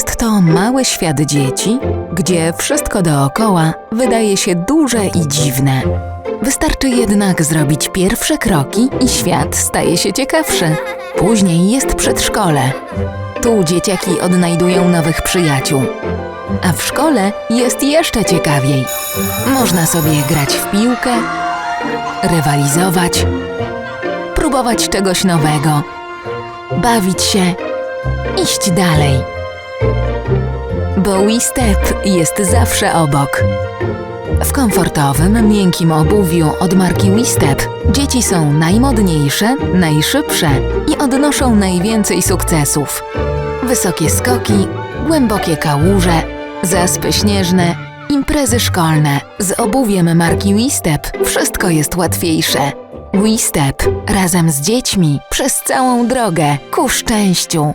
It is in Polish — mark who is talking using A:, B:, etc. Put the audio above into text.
A: Jest to mały świat dzieci, gdzie wszystko dookoła wydaje się duże i dziwne. Wystarczy jednak zrobić pierwsze kroki i świat staje się ciekawszy. Później jest przedszkole. Tu dzieciaki odnajdują nowych przyjaciół. A w szkole jest jeszcze ciekawiej. Można sobie grać w piłkę, rywalizować, próbować czegoś nowego, bawić się, iść dalej. Bo WeStep jest zawsze obok. W komfortowym, miękkim obuwiu od marki WeStep dzieci są najmodniejsze, najszybsze i odnoszą najwięcej sukcesów. Wysokie skoki, głębokie kałuże, zaspy śnieżne, imprezy szkolne. Z obuwiem marki WeStep wszystko jest łatwiejsze. WeStep razem z dziećmi przez całą drogę ku szczęściu.